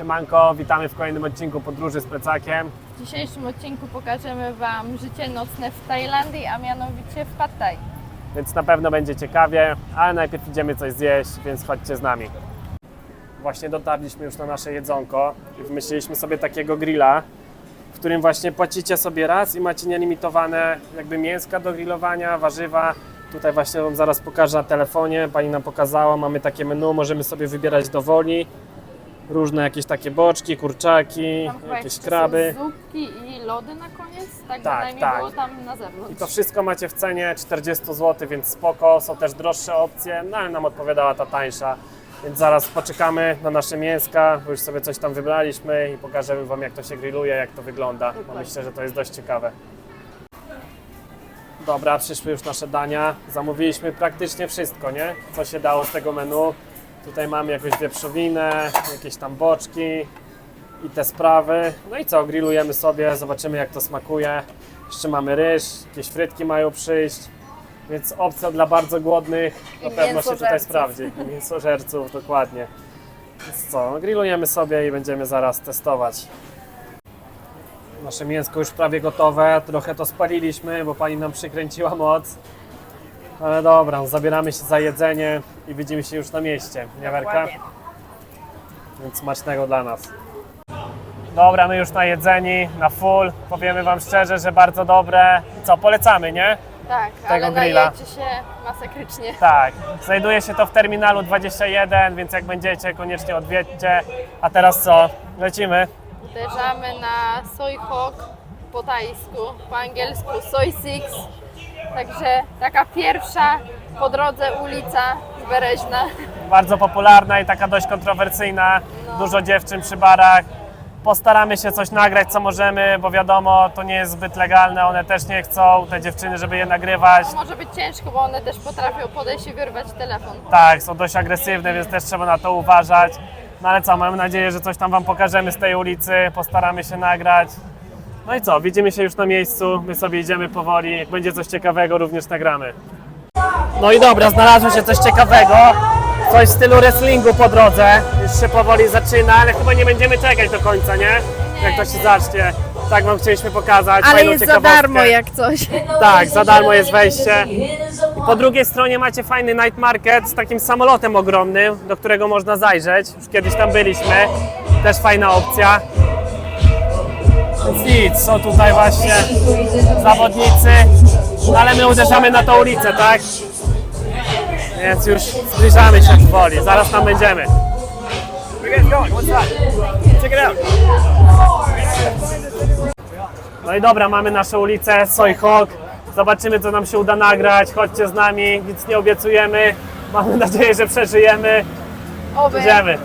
Siemanko, witamy w kolejnym odcinku Podróży z Plecakiem. W dzisiejszym odcinku pokażemy Wam życie nocne w Tajlandii, a mianowicie w Pad Thai. Więc na pewno będzie ciekawie, ale najpierw idziemy coś zjeść, więc chodźcie z nami. Właśnie dotarliśmy już na nasze jedzonko i wymyśliliśmy sobie takiego grilla, w którym właśnie płacicie sobie raz i macie nielimitowane jakby mięska do grillowania, warzywa. Tutaj właśnie Wam zaraz pokażę na telefonie, Pani nam pokazała, mamy takie menu, możemy sobie wybierać do woli. Różne jakieś takie boczki, kurczaki, Tam chyba jakieś jeszcze kraby. są zupki i lody na koniec, tak, Tak, przynajmniej tak. było tam na zewnątrz. I to wszystko macie w cenie 40 zł, więc spoko. Są też droższe opcje, no ale nam odpowiadała ta tańsza. Więc zaraz poczekamy na nasze mięska, bo już sobie coś tam wybraliśmy i pokażemy Wam jak to się grilluje, jak to wygląda. Bo Dokładnie. myślę, że to jest dość ciekawe. Dobra, przyszły już nasze dania. Zamówiliśmy praktycznie wszystko, nie? Co się dało z tego menu. Tutaj mamy jakąś wieprzowinę, jakieś tam boczki i te sprawy. No i co, grillujemy sobie, zobaczymy jak to smakuje. Jeszcze mamy ryż, jakieś frytki mają przyjść. Więc opcja dla bardzo głodnych na I pewno się tutaj mięsożerców. sprawdzi. I mięsożerców, dokładnie. Więc co, no grillujemy sobie i będziemy zaraz testować. Nasze mięsko już prawie gotowe, trochę to spaliliśmy, bo pani nam przykręciła moc. Ale dobra, no zabieramy się za jedzenie i widzimy się już na mieście, nie Werka? Więc smacznego dla nas. Dobra, my już najedzeni, na full. Powiemy Wam szczerze, że bardzo dobre. I co, polecamy, nie? Tak, tego ale grilla. się masakrycznie. Tak. Znajduje się to w terminalu 21, więc jak będziecie, koniecznie odwiedźcie. A teraz co? Lecimy. Uderzamy na soy hawk po tajsku, po angielsku soy six. Także taka pierwsza po drodze ulica Bereźna. Bardzo popularna i taka dość kontrowersyjna. No. Dużo dziewczyn przy barach. Postaramy się coś nagrać, co możemy, bo wiadomo, to nie jest zbyt legalne. One też nie chcą, te dziewczyny, żeby je nagrywać. To może być ciężko, bo one też potrafią podejść i wyrwać telefon. Tak, są dość agresywne, więc też trzeba na to uważać. No ale co, mamy nadzieję, że coś tam Wam pokażemy z tej ulicy, postaramy się nagrać. No i co, widzimy się już na miejscu, my sobie idziemy powoli, jak będzie coś ciekawego również nagramy. No i dobra, znalazło się coś ciekawego, coś w stylu wrestlingu po drodze, już się powoli zaczyna, ale chyba nie będziemy czekać do końca, nie? Jak to się zacznie. Tak Wam chcieliśmy pokazać, Ale fajną jest za ciekawostkę. darmo jak coś. Tak, za darmo jest wejście. I po drugiej stronie macie fajny night market z takim samolotem ogromnym, do którego można zajrzeć. Już kiedyś tam byliśmy. Też fajna opcja. Więc nic, są tutaj właśnie zawodnicy. No ale my uderzamy na tą ulicę, tak? Więc już zbliżamy się powoli. Zaraz tam będziemy. No i dobra, mamy naszą ulicę Soy Hawk. Zobaczymy, co nam się uda nagrać. Chodźcie z nami, nic nie obiecujemy. Mamy nadzieję, że przeżyjemy. Oby. Idziemy.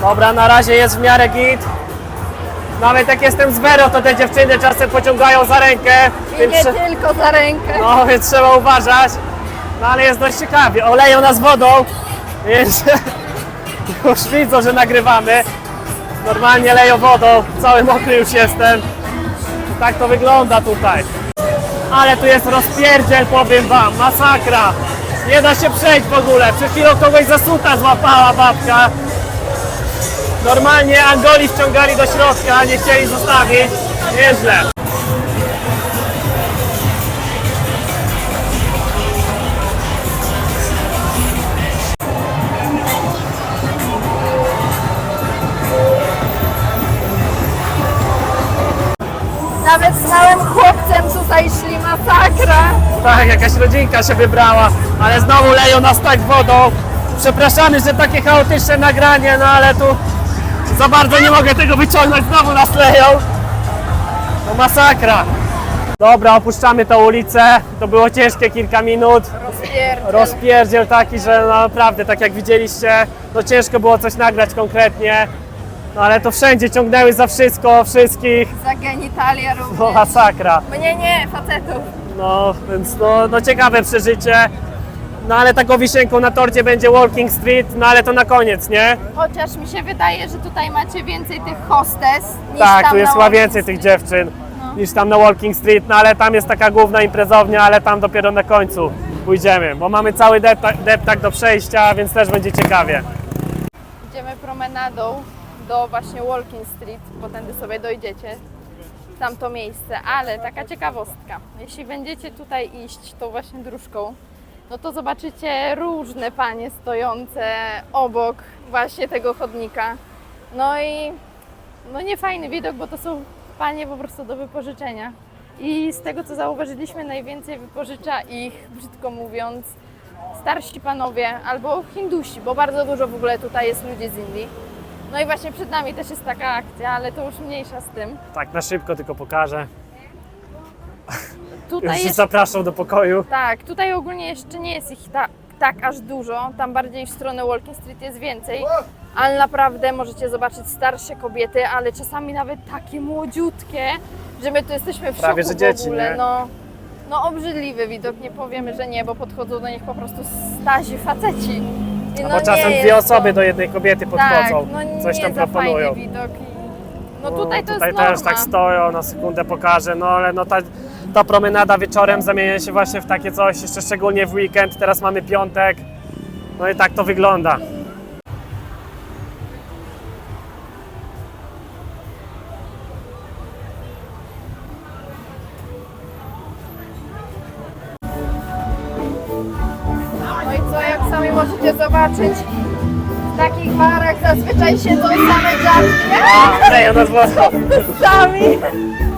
Dobra, na razie jest w miarę git. Nawet jak jestem z Vero, to te dziewczyny czasem pociągają za rękę, I więc, nie trze- tylko za rękę. no, więc trzeba uważać. No ale jest dość ciekawie. Oleją nas wodą, więc już widzą, że nagrywamy. Normalnie leją wodą, cały mokry już jestem. Tak to wygląda tutaj. Ale tu jest rozpierdziel, powiem wam, masakra. Nie da się przejść w ogóle. Przed chwilą kogoś zasuta złapała babka. Normalnie Angoli wciągali do środka, nie chcieli zostawić. Nieźle. Nawet z małym chłopcem tutaj szli masakra. Tak, jakaś rodzinka się wybrała, ale znowu leją nas tak wodą. Przepraszamy, że takie chaotyczne nagranie, no ale tu za bardzo nie mogę tego wyciągnąć, znowu nas leją. No masakra. Dobra, opuszczamy tą ulicę. To było ciężkie kilka minut. Rozpierdziel. Rozpierdziel taki, że no naprawdę, tak jak widzieliście, no ciężko było coś nagrać konkretnie. No ale to wszędzie ciągnęły za wszystko, wszystkich. Za genitalia No również. masakra. Mnie nie, facetów. No, więc no, no ciekawe przeżycie. No ale taką wisienką na torcie będzie Walking Street, no ale to na koniec, nie? Chociaż mi się wydaje, że tutaj macie więcej tych hostes niż tak, tam tu jest na chyba więcej tych Street. dziewczyn No. niż tam na Walking Street, no ale tam jest taka główna imprezownia, ale tam dopiero na końcu. pójdziemy, bo mamy cały deptak, deptak do przejścia, więc też będzie ciekawie. Idziemy promenadą do właśnie Walking Street, bo tędy sobie dojdziecie. Tamto miejsce, ale taka ciekawostka. Jeśli będziecie tutaj iść tą właśnie dróżką, no to zobaczycie różne panie stojące obok właśnie tego chodnika. No i no nie fajny widok, bo to są panie po prostu do wypożyczenia. I z tego co zauważyliśmy, najwięcej wypożycza ich, brzydko mówiąc, starsi panowie albo Hindusi, bo bardzo dużo w ogóle tutaj jest ludzi z Indii. No i właśnie przed nami też jest taka akcja, ale to już mniejsza z tym. Tak, na szybko tylko pokażę. Tutaj Już się jest, zapraszam do pokoju. tak, tutaj ogólnie jeszcze nie jest ich tak, tak aż dużo, tam bardziej w stronę Walking Street jest więcej, ale naprawdę możecie zobaczyć starsze kobiety, ale czasami nawet takie młodziutkie, że my tu jesteśmy w Prawie, szoku że dzieci, w ogóle. nie? No, no obrzydliwy widok, nie powiemy, że nie, bo podchodzą do nich po prostu stazi faceci. I No bo czasem nie dwie jest osoby do jednej kobiety tak, podchodzą, no coś nie tam za proponują. fajny widok. I... No tutaj to tutaj jest też tak stoją, na sekundę pokażę, no ale no ta, ta promenada wieczorem zamienia się właśnie w takie coś, jeszcze szczególnie w weekend, teraz mamy piątek, no i tak to wygląda. No i co, jak sami możecie zobaczyć, w takich barach zazwyczaj siedzą same dziadki. Ej, nas było... Sami!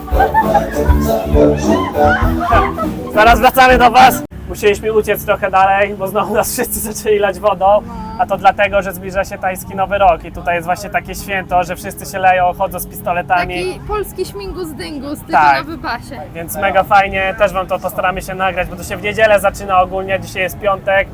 Zaraz wracamy do Was. Musieliśmy uciec trochę dalej, bo znowu nas wszyscy zaczęli lać wodą, a to dlatego, że zbliża się tajski Nowy Rok i tutaj jest właśnie takie święto, że wszyscy się leją, chodzą z pistoletami. Taki polski śmigus dyngus, tylko Tak. na wypasie. Więc mega fajnie, też Wam to postaramy się nagrać, bo to się w niedzielę zaczyna ogólnie, dzisiaj jest piątek,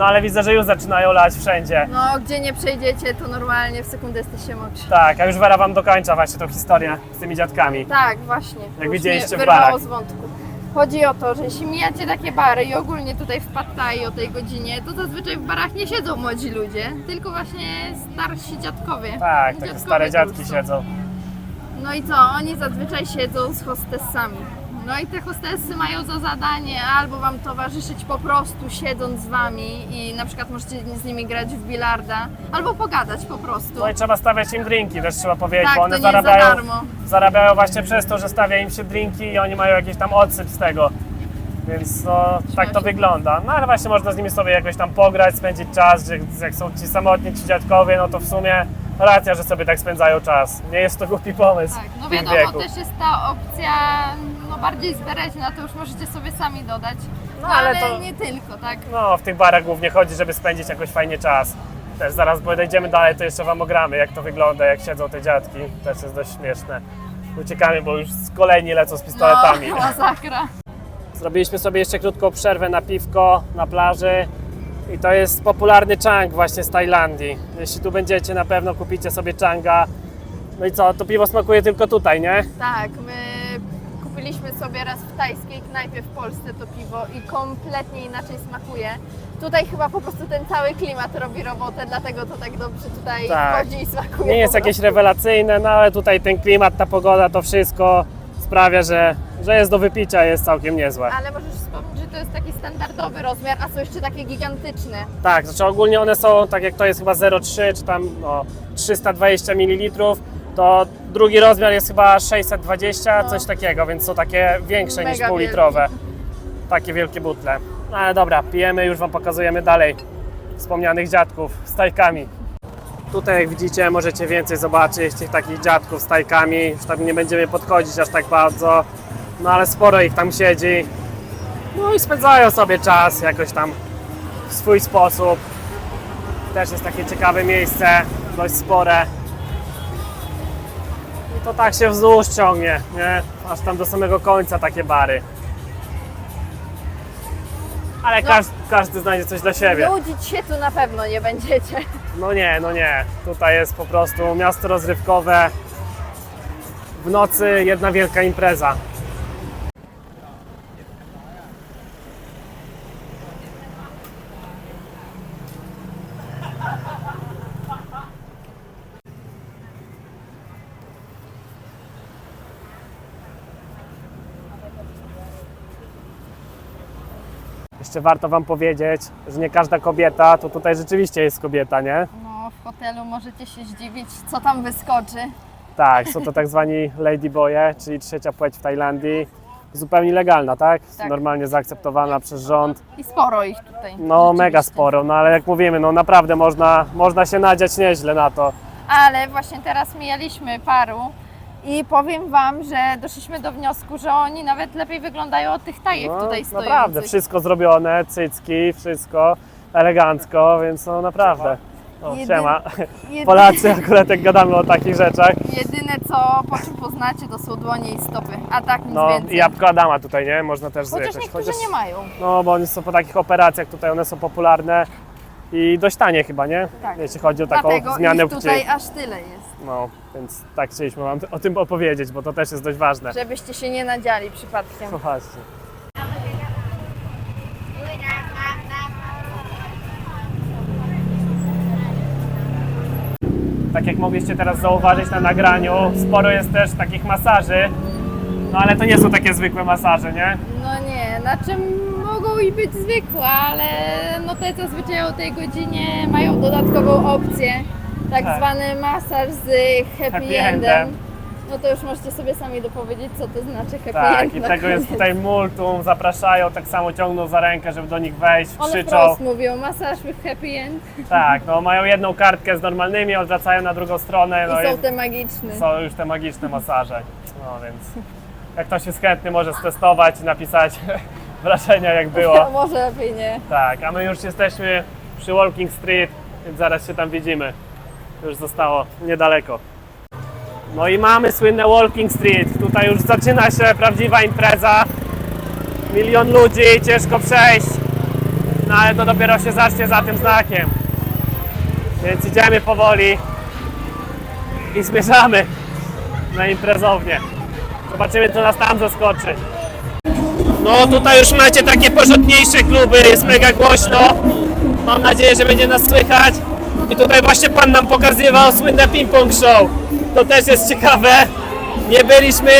no ale widzę, że już zaczynają lać wszędzie. No, gdzie nie przejdziecie, to normalnie w sekundę jesteście mokrzy. Tak, a już Wera Wam dokończa właśnie tą historię z tymi dziadkami. Tak, właśnie. Jak Już widzieliście mnie w wyrwało barach. z wątku. Chodzi o to, że jeśli mijacie takie bary i ogólnie tutaj w Pad Thai o tej godzinie, to zazwyczaj w barach nie siedzą młodzi ludzie, tylko właśnie starsi dziadkowie. Tak, takie Dziadkowie stare dziadki siedzą. No i co? Oni zazwyczaj siedzą z hostessami. No i te hostessy mają za zadanie albo wam towarzyszyć po prostu siedząc z wami i na przykład możecie z nimi grać w bilarda, albo pogadać po prostu. No i trzeba stawiać im drinki, też trzeba powiedzieć, Tak, bo to one nie za zarabiają, darmo. zarabiają właśnie przez to, że stawia im się drinki i oni mają jakiś tam odsyp z tego. Więc no, tak to wygląda. No ale właśnie można z nimi sobie jakoś tam pograć, spędzić czas, że jak są ci samotni, ci dziadkowie, no to w sumie racja, że sobie tak spędzają czas. Nie jest to głupi pomysł Tak, no w wiadomo, wieku. też jest ta opcja no bardziej zbereźna, to już możecie sobie sami dodać. No, No, ale ale, to- nie tylko, tak? No, w tych barach głównie chodzi, żeby spędzić jakoś fajnie czas. Też zaraz podejdziemy dalej, to jeszcze Wam ogramy, jak to wygląda, jak siedzą te dziadki. Też jest dość śmieszne. Uciekamy, bo już kolejni lecą z pistoletami. No, masakra. Zrobiliśmy sobie jeszcze krótką przerwę na piwko na plaży. I to jest popularny chang właśnie z Tajlandii. Jeśli tu będziecie, na pewno kupicie sobie changa. No i co, to piwo smakuje tylko tutaj, nie? Tak, my kupiliśmy sobie raz w tajskiej knajpie w Polsce to piwo i kompletnie inaczej smakuje. Tutaj chyba po prostu ten cały klimat robi robotę, dlatego to tak dobrze tutaj Tak. wchodzi i smakuje. Nie jest po jakieś prostu. rewelacyjne, no ale tutaj ten klimat, ta pogoda, to wszystko sprawia, że, że jest do wypicia, jest całkiem niezłe. Ale możesz wspomnieć, że to jest taki standardowy rozmiar, a są jeszcze takie gigantyczne. Tak, znaczy ogólnie one są, tak jak to jest chyba 0,3 czy tam no, 320 ml, to drugi rozmiar jest chyba 620, No. coś takiego, więc są takie większe niż Mega półlitrowe. Takie wielkie butle. No ale dobra, pijemy, już Wam pokazujemy dalej wspomnianych dziadków z tajkami. Tutaj jak widzicie możecie więcej zobaczyć tych takich dziadków z tajkami, już tam nie będziemy podchodzić aż tak bardzo, no ale sporo ich tam siedzi. No i spędzają sobie czas jakoś tam w swój sposób. Też jest takie ciekawe miejsce, dość spore. To tak się wzdłuż ciągnie, nie? Aż tam do samego końca takie bary. Ale No. każdy, każdy znajdzie coś dla siebie. Nudzić się tu na pewno nie będziecie. No nie, no nie. Tutaj jest po prostu miasto rozrywkowe. W nocy jedna wielka impreza. Jeszcze warto Wam powiedzieć, że nie każda kobieta to tutaj rzeczywiście jest kobieta, nie? No, w hotelu możecie się zdziwić, co tam wyskoczy. Tak, są to tak zwani ladyboye, czyli trzecia płeć w Tajlandii. Zupełnie legalna, tak? Tak. Normalnie zaakceptowana przez rząd. I sporo ich tutaj. No rzeczywiście. mega sporo, no ale jak mówimy, no naprawdę można, można się nadziać nieźle na to. Ale właśnie teraz mijaliśmy paru i powiem Wam, że doszliśmy do wniosku, że oni nawet lepiej wyglądają od tych tajek No, tutaj stojących. naprawdę, wszystko zrobione, cycki, wszystko elegancko, więc no naprawdę. O, Jedy- siema. Jedy- Polacy akurat jak gadamy o takich rzeczach. Jedyne co po czym poznacie to są dłonie i stopy, a tak nic No więcej. i jabłko Adama tutaj, nie? Można też Chociaż zjechać. niektórzy nie mają. No bo oni są po takich operacjach tutaj, one są popularne i dość tanie chyba, nie? Tak. Jeśli chodzi o taką Dlatego zmianę ich tutaj aż tyle jest. No, więc tak chcieliśmy Wam o tym opowiedzieć, bo to też jest dość ważne. Żebyście się nie nadziali przypadkiem. No właśnie. Tak jak mogliście teraz zauważyć na nagraniu, sporo jest też takich masaży, no ale to nie są takie zwykłe masaże, nie? No nie, na czym mogą i być zwykłe, ale no te zazwyczaj o tej godzinie mają dodatkową opcję. Tak, Tak. zwany masaż z happy, Happy endem. endem. No to już możecie sobie sami dopowiedzieć, co to znaczy happy Tak, end. i na tego jest tutaj multum, zapraszają, tak samo ciągną za rękę, żeby do nich wejść, One krzyczą. wprost mówią, masaż with happy end Tak, no mają jedną kartkę z normalnymi, odwracają na drugą stronę, no i są i te magiczne. są już te magiczne masaże. No więc jak ktoś jest chętny, może stestować i napisać wrażenia jak było. Może lepiej nie. Tak, a my już jesteśmy przy Walking Street, więc zaraz się tam widzimy. Już zostało niedaleko. No i mamy słynne Walking Street. Tutaj już zaczyna się prawdziwa impreza. Milion ludzi, ciężko przejść. No ale to dopiero się zacznie za tym znakiem. Więc idziemy powoli i zmierzamy na imprezownię. Zobaczymy, co nas tam zaskoczy. No tutaj już macie takie porządniejsze kluby, jest mega głośno. Mam nadzieję, że będzie nas słychać. I tutaj właśnie pan nam pokazywał słynne ping-pong show. To też jest ciekawe. Nie byliśmy,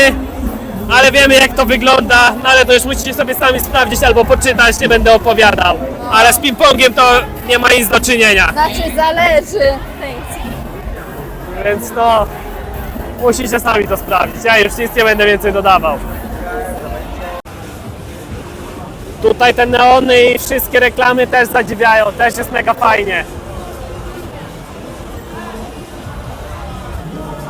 ale wiemy jak to wygląda. No ale to już musicie sobie sami sprawdzić albo poczytać, nie będę opowiadał. Ale z ping-pongiem to nie ma nic do czynienia. Znaczy zależy. Więc no, musicie sami to sprawdzić. Ja już nic nie będę więcej dodawał. Tutaj te neony i wszystkie reklamy też zadziwiają, też jest mega fajnie.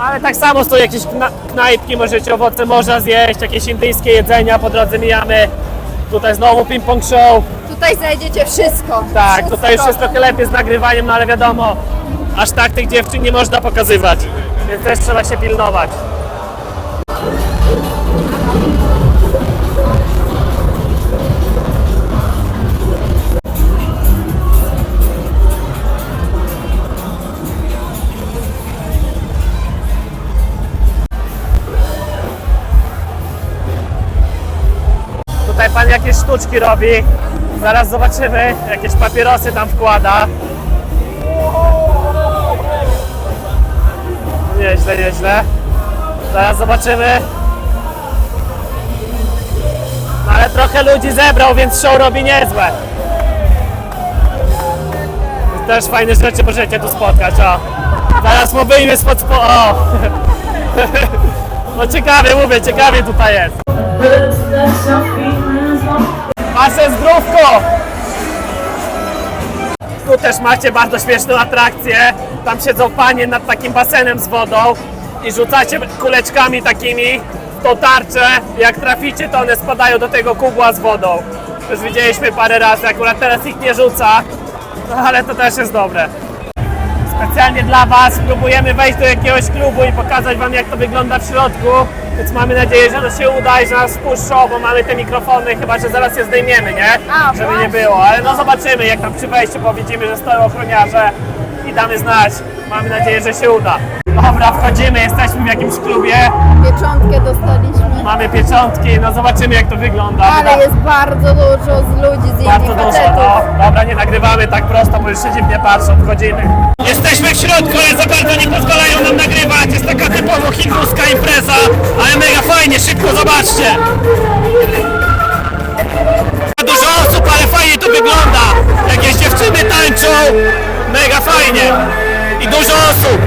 Ale tak samo są jakieś kna- knajpki, możecie owoce morza zjeść, jakieś indyjskie jedzenia, po drodze mijamy. Tutaj znowu ping-pong show. Tutaj znajdziecie wszystko. Tak, tutaj już jest trochę lepiej z nagrywaniem, no ale wiadomo, aż tak tych dziewczyn nie można pokazywać, więc też trzeba się pilnować. Tutaj pan jakieś sztuczki robi. Zaraz zobaczymy, jakieś papierosy tam wkłada. Nieźle, nieźle. Zaraz zobaczymy. No ale trochę ludzi zebrał, więc show robi niezłe. Też fajne rzeczy możecie tu spotkać, o. Zaraz mu wyjmie spod spo... O! No ciekawie, mówię, ciekawie tutaj jest. Wasze zdrówko! Tu też macie bardzo śmieszną atrakcję. Tam siedzą panie nad takim basenem z wodą i rzucacie kuleczkami takimi w tą tarczę. Jak traficie, to one spadają do tego kubła z wodą. Już widzieliśmy parę razy, akurat teraz ich nie rzuca, no ale to też jest dobre. Specjalnie dla Was próbujemy wejść do jakiegoś klubu i pokazać Wam jak to wygląda w środku. Więc mamy nadzieję, że to się uda i że nas wpuszczą, bo mamy te mikrofony, chyba że zaraz je zdejmiemy, nie? A, Żeby nie było, ale no zobaczymy jak tam przy wejściu, bo widzimy, że stoją ochroniarze i damy znać. Mamy nadzieję, że się uda. Dobra, wchodzimy, jesteśmy w jakimś klubie. Pieczątkę dostaliśmy. Mamy pieczątki, no zobaczymy jak to wygląda. Ale jest bardzo dużo z ludzi, z Bardzo dużo, facetów. no. Dobra, nie nagrywamy tak prosto, bo już się dziwnie patrzą, wchodzimy. Jesteśmy w środku, ale za bardzo nie pozwalają nam nagrywać. Jest taka typowo hinduska impreza, ale mega fajnie, szybko zobaczcie. Dużo osób, ale fajnie to wygląda. Jakieś dziewczyny tańczą, mega fajnie. I dużo osób.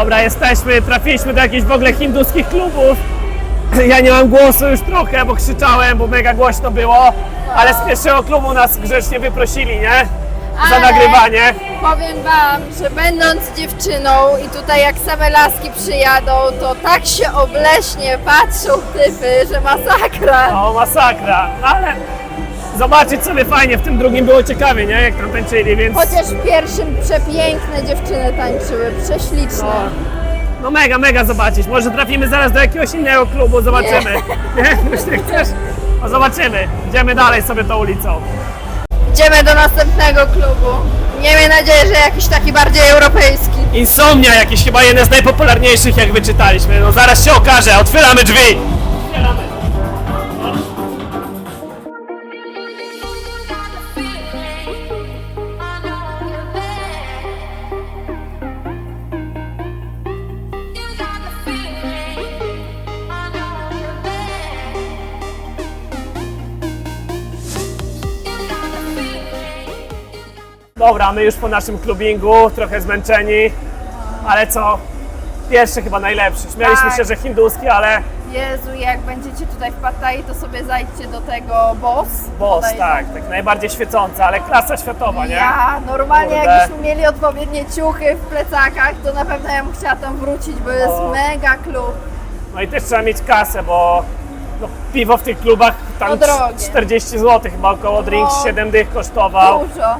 Dobra, jesteśmy, trafiliśmy do jakichś w ogóle hinduskich klubów. Ja nie mam głosu już trochę, bo krzyczałem, bo mega głośno było, ale z pierwszego klubu nas grzecznie wyprosili, nie? Za Ale- nagrywanie. Powiem Wam, że będąc dziewczyną i tutaj jak same laski przyjadą, to tak się obleśnie patrzą typy, że masakra. O, masakra, ale zobaczyć sobie fajnie, w tym drugim było ciekawie, nie? Jak tam tańczyli, więc... Chociaż w pierwszym przepiękne dziewczyny tańczyły, prześliczne. No, no mega, mega zobaczyć. Może trafimy zaraz do jakiegoś innego klubu, zobaczymy. Nie? Nie chcesz? No zobaczymy. Idziemy dalej sobie tą ulicą. Idziemy do następnego klubu. Miejmy nadzieję, że jakiś taki bardziej europejski. Insomnia jakiś chyba jeden z najpopularniejszych jak wyczytaliśmy. No zaraz się okaże, otwieramy drzwi. Dobra, my już po naszym klubingu, trochę zmęczeni, ale co? Pierwszy chyba najlepszy. Śmialiśmy Tak. się, że hinduski, ale Jezu, jak będziecie tutaj w Pattaya, to sobie zajdźcie do tego Boss. boss, tak, tak najbardziej świecący, ale klasa światowa, nie? Ja, normalnie Kurde. jakbyśmy mieli odpowiednie ciuchy w plecakach, to na pewno ja bym chciała tam wrócić, bo jest O. mega klub. No i też trzeba mieć kasę, bo no, piwo w tych klubach tam No drogie. 40 zł chyba około drink, No. 7 dych kosztował. Dużo.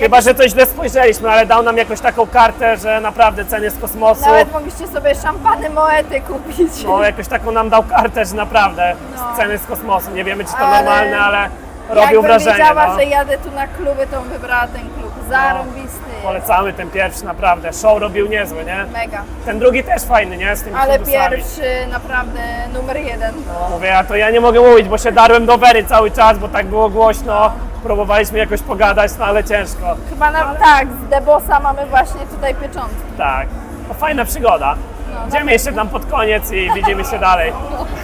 Chyba, że coś źle spojrzeliśmy, ale dał nam jakąś taką kartę, że naprawdę ceny z kosmosu. Nawet mogliście sobie szampany Moety kupić. No jakoś taką nam dał kartę, że naprawdę No. ceny z kosmosu. Nie wiemy, czy to Ale normalne, ale robił Jakbym wrażenie. wiedziała, no. że jadę tu na kluby, to bym wybrała ten klub. Zarąbisty jest. Polecamy ten pierwszy naprawdę. Show robił niezły, nie? Mega. Ten drugi też fajny, nie? Z tymi Ale hindusami. pierwszy naprawdę numer jeden. Mówię, a to ja nie mogę mówić, bo się darłem do Wery cały czas, bo tak było głośno. Próbowaliśmy jakoś pogadać, no ale ciężko. Chyba na, tak, z Debosa mamy właśnie tutaj pieczątki. Tak. No, fajna przygoda. No, Idziemy jeszcze tam pod koniec i widzimy się dalej.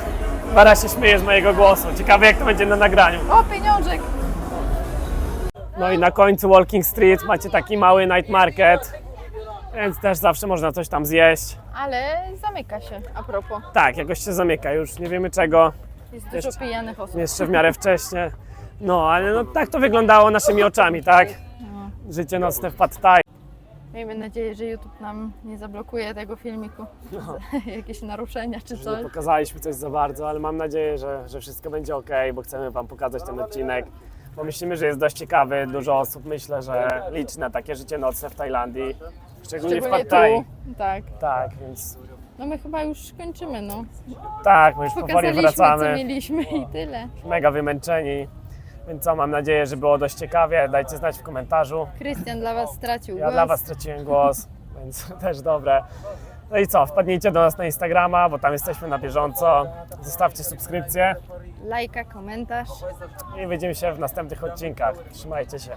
Wera się śmieje z mojego głosu. Ciekawe jak to będzie na nagraniu. O, pieniążek! No i na końcu Walking Street macie taki mały night market, więc też zawsze można coś tam zjeść. Ale zamyka się, a propos. Tak, jakoś się zamyka już, nie wiemy czego, Jest dużo Jeszcze- pijanych osób. jeszcze w miarę wcześnie. No, ale no, tak to wyglądało naszymi oczami, tak? No. Życie nocne w Pad Thai. Miejmy nadzieję, że YouTube nam nie zablokuje tego filmiku. Jakieś naruszenia czy że coś. nie pokazaliśmy coś za bardzo, ale mam nadzieję, że, że wszystko będzie ok, bo chcemy Wam pokazać ten odcinek. Bo myślimy, że jest dość ciekawy. Dużo osób myślę, że liczy na takie życie nocne w Tajlandii, szczególnie, w Szczególnie Pad Thai. tu. Tak. Tak, więc No my chyba już kończymy, no. tak, my już powoli Pokazaliśmy, co wracamy. mieliśmy i tyle. Mega wymęczeni. Więc co, mam nadzieję, że było dość ciekawie. Dajcie znać w komentarzu. Krystian dla Was stracił Ja głos. dla Was straciłem głos, więc też dobre. No i co, wpadnijcie do nas na Instagrama, bo tam jesteśmy na bieżąco. Zostawcie subskrypcję Lajka, komentarz. i widzimy się w następnych odcinkach. Trzymajcie się.